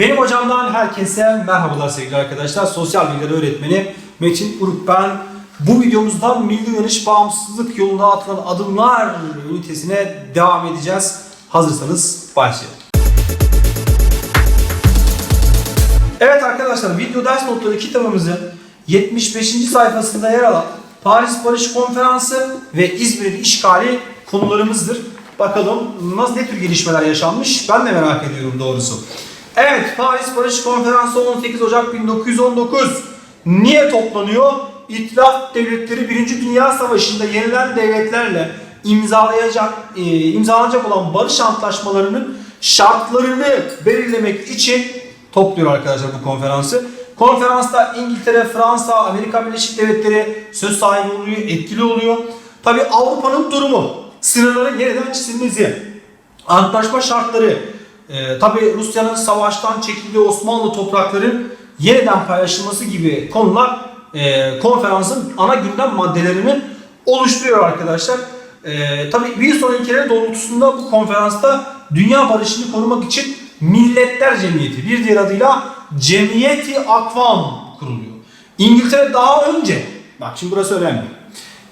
Benim hocamdan herkese merhabalar sevgili arkadaşlar. Sosyal bilgiler öğretmeni Metin Uruk ben. Bu videomuzda milli uyanış bağımsızlık yolunda atılan adımlar ünitesine devam edeceğiz. Hazırsanız başlayalım. Evet arkadaşlar video ders notları kitabımızın 75. sayfasında yer alan Paris Barış Konferansı ve İzmir'in işgali konularımızdır. Bakalım nasıl ne tür gelişmeler yaşanmış ben de merak ediyorum doğrusu. Evet Paris Barış Konferansı 18 Ocak 1919 niye toplanıyor? İtilaf devletleri 1. Dünya Savaşı'nda yenilen devletlerle imzalayacak e, imzalanacak olan barış antlaşmalarının şartlarını belirlemek için topluyor arkadaşlar bu konferansı. Konferansta İngiltere, Fransa, Amerika Birleşik Devletleri söz sahibi oluyor, etkili oluyor. Tabi Avrupa'nın durumu, sınırların yeniden çizilmesi, antlaşma şartları, e, tabi Rusya'nın savaştan çekildiği Osmanlı toprakların yeniden paylaşılması gibi konular e, konferansın ana gündem maddelerini oluşturuyor arkadaşlar. E, tabi bir sonrakileri doğrultusunda bu konferansta dünya barışını korumak için Milletler Cemiyeti bir diğer adıyla Cemiyeti Akvam kuruluyor. İngiltere daha önce, bak şimdi burası önemli.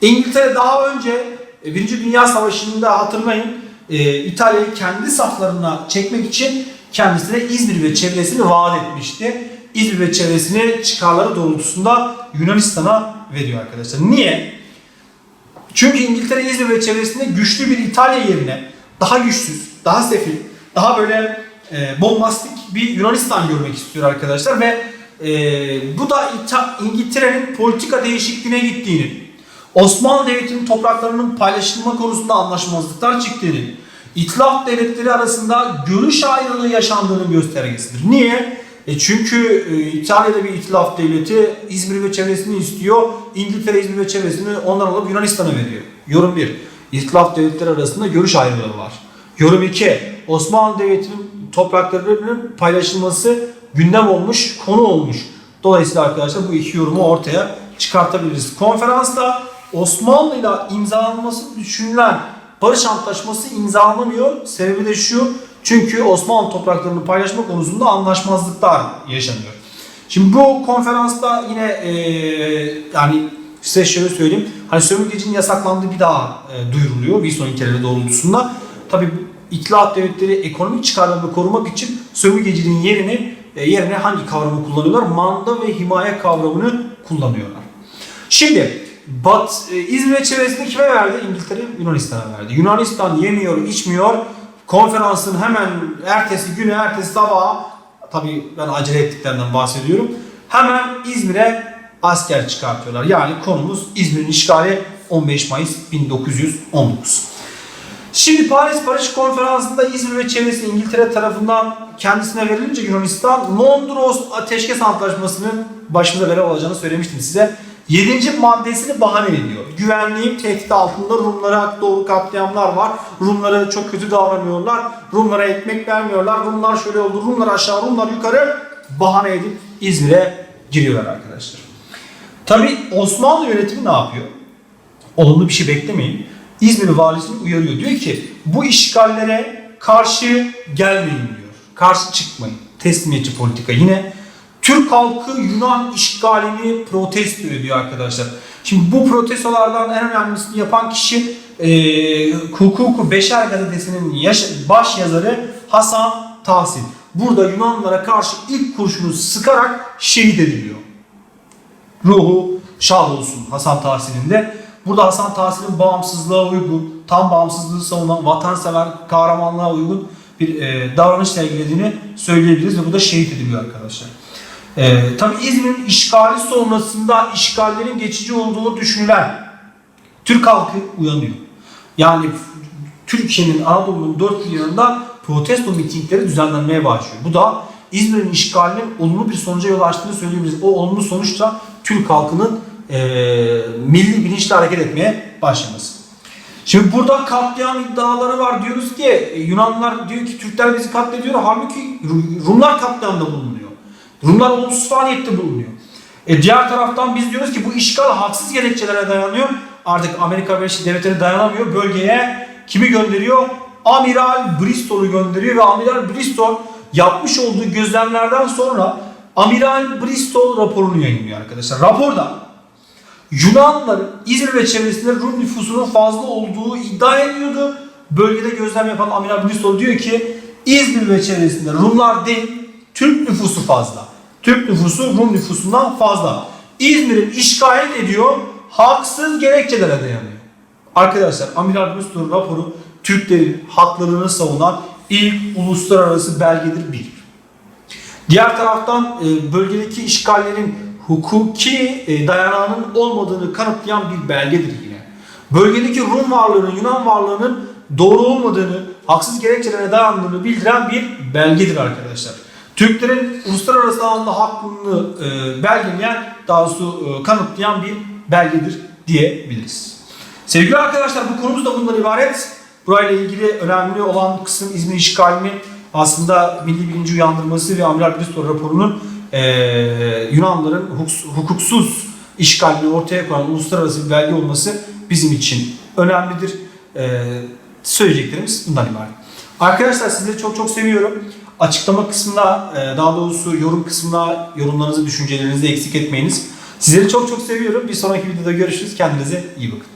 İngiltere daha önce e, Birinci Dünya Savaşı'nda hatırlayın e, İtalya'yı kendi saflarına çekmek için kendisine İzmir ve çevresini vaat etmişti. İzmir ve çevresini çıkarları doğrultusunda Yunanistan'a veriyor arkadaşlar. Niye? Çünkü İngiltere İzmir ve çevresinde güçlü bir İtalya yerine daha güçsüz, daha sefil, daha böyle e, bombastik bir Yunanistan görmek istiyor arkadaşlar ve e, bu da İngiltere'nin politika değişikliğine gittiğini, Osmanlı Devleti'nin topraklarının paylaşılma konusunda anlaşmazlıklar çıktığını, İtilaf devletleri arasında görüş ayrılığı yaşandığının göstergesidir. Niye? E çünkü e, İtalya'da bir itilaf devleti İzmir ve çevresini istiyor. İngiltere İzmir ve çevresini ondan alıp Yunanistan'a veriyor. Yorum 1. İtilaf devletleri arasında görüş ayrılığı var. Yorum 2. Osmanlı Devleti'nin topraklarının paylaşılması gündem olmuş, konu olmuş. Dolayısıyla arkadaşlar bu iki yorumu ortaya çıkartabiliriz. Konferansta Osmanlı ile imzalanması düşünülen barış antlaşması imzalanamıyor. Sebebi de şu. Çünkü Osmanlı topraklarını paylaşma konusunda anlaşmazlıklar yaşanıyor. Şimdi bu konferansta yine eee, yani size şöyle söyleyeyim. Hani sömürgecinin yasaklandığı bir daha e, duyuruluyor Wilson ilkeleri doğrultusunda. Tabi İttihat devletleri ekonomik çıkarlarını korumak için sömürgeciliğin yerini e, yerine hangi kavramı kullanıyorlar? Manda ve himaye kavramını kullanıyorlar. Şimdi Bat, e, İzmir çevresini kime verdi? İngiltere Yunanistan'a verdi. Yunanistan yemiyor, içmiyor. Konferansın hemen ertesi günü, ertesi sabahı tabii ben acele ettiklerinden bahsediyorum. Hemen İzmir'e asker çıkartıyorlar. Yani konumuz İzmir'in işgali 15 Mayıs 1919. Şimdi Paris Barış Konferansı'nda İzmir ve çevresi İngiltere tarafından kendisine verilince Yunanistan Mondros Ateşkes Antlaşması'nın başımıza bela olacağını söylemiştim size. 7. maddesini bahane ediyor. Güvenliğin tehdit altında Rumlara doğru katliamlar var. Rumlara çok kötü davranıyorlar. Rumlara ekmek vermiyorlar. Rumlar şöyle oldu. Rumlar aşağı, Rumlar yukarı bahane edip İzmir'e giriyorlar arkadaşlar. Tabi Osmanlı yönetimi ne yapıyor? olumlu bir şey beklemeyin. İzmir valisini uyarıyor. Diyor ki bu işgallere karşı gelmeyin diyor. Karşı çıkmayın. Teslimiyetçi politika yine. Türk halkı Yunan işgalini protesto ediyor arkadaşlar. Şimdi bu protestolardan en önemlisini yapan kişi e, Hukuku Beşer gazetesinin yaş- baş yazarı Hasan Tahsin. Burada Yunanlılara karşı ilk kurşunu sıkarak şehit ediliyor. Ruhu şad olsun Hasan Tahsin'in de. Burada Hasan Tahsin'in bağımsızlığa uygun, tam bağımsızlığı savunan, vatansever, kahramanlığa uygun bir e, davranış sergilediğini söyleyebiliriz ve bu da şehit ediliyor arkadaşlar. E, tabii İzmir'in işgali sonrasında işgallerin geçici olduğu düşünülen Türk halkı uyanıyor. Yani Türkiye'nin Anadolu'nun dört bir yanında protesto mitingleri düzenlenmeye başlıyor. Bu da İzmir'in işgalinin olumlu bir sonuca yol açtığını söyleyebiliriz. O olumlu sonuç da Türk halkının eee, milli bilinçle hareket etmeye başlaması. Şimdi burada katliam iddiaları var. Diyoruz ki e, Yunanlılar diyor ki Türkler bizi katlediyor. Halbuki Ru- Rumlar katliamda bulunuyor. Rumlar olumsuz faaliyette bulunuyor. E diğer taraftan biz diyoruz ki bu işgal haksız gerekçelere dayanıyor. Artık Amerika Birleşik Devletleri dayanamıyor. Bölgeye kimi gönderiyor? Amiral Bristol'u gönderiyor ve Amiral Bristol yapmış olduğu gözlemlerden sonra Amiral Bristol raporunu yayınlıyor arkadaşlar. Raporda Yunanlıların İzmir ve çevresinde Rum nüfusunun fazla olduğu iddia ediyordu. Bölgede gözlem yapan Amiral Bristol diyor ki İzmir ve çevresinde Rumlar değil Türk nüfusu fazla. Türk nüfusu Rum nüfusundan fazla. İzmir'in işgal ediyor haksız gerekçelere dayanıyor. Arkadaşlar Amiral Bristol raporu Türklerin haklarını savunan ilk uluslararası belgedir bir. Diğer taraftan e, bölgedeki işgallerin hukuki e, dayanağının olmadığını kanıtlayan bir belgedir yine. Bölgedeki Rum varlığının, Yunan varlığının doğru olmadığını, haksız gerekçelere dayandığını bildiren bir belgedir arkadaşlar. Türklerin uluslararası alanda hakkını e, belgeleyen, daha doğrusu e, kanıtlayan bir belgedir diyebiliriz. Sevgili arkadaşlar bu konumuz da bundan ibaret. Burayla ilgili önemli olan kısım İzmir işgalinin aslında milli bilinci uyandırması ve Amiral Bristol raporunun eee Yunanlıların hukuks- hukuksuz işgalini ortaya koyan uluslararası bir belge olması bizim için önemlidir. Eee, söyleyeceklerimiz bundan ibaret. Arkadaşlar sizleri çok çok seviyorum. Açıklama kısmında eee, daha doğrusu yorum kısmında yorumlarınızı, düşüncelerinizi eksik etmeyiniz. Sizleri çok çok seviyorum. Bir sonraki videoda görüşürüz. Kendinize iyi bakın.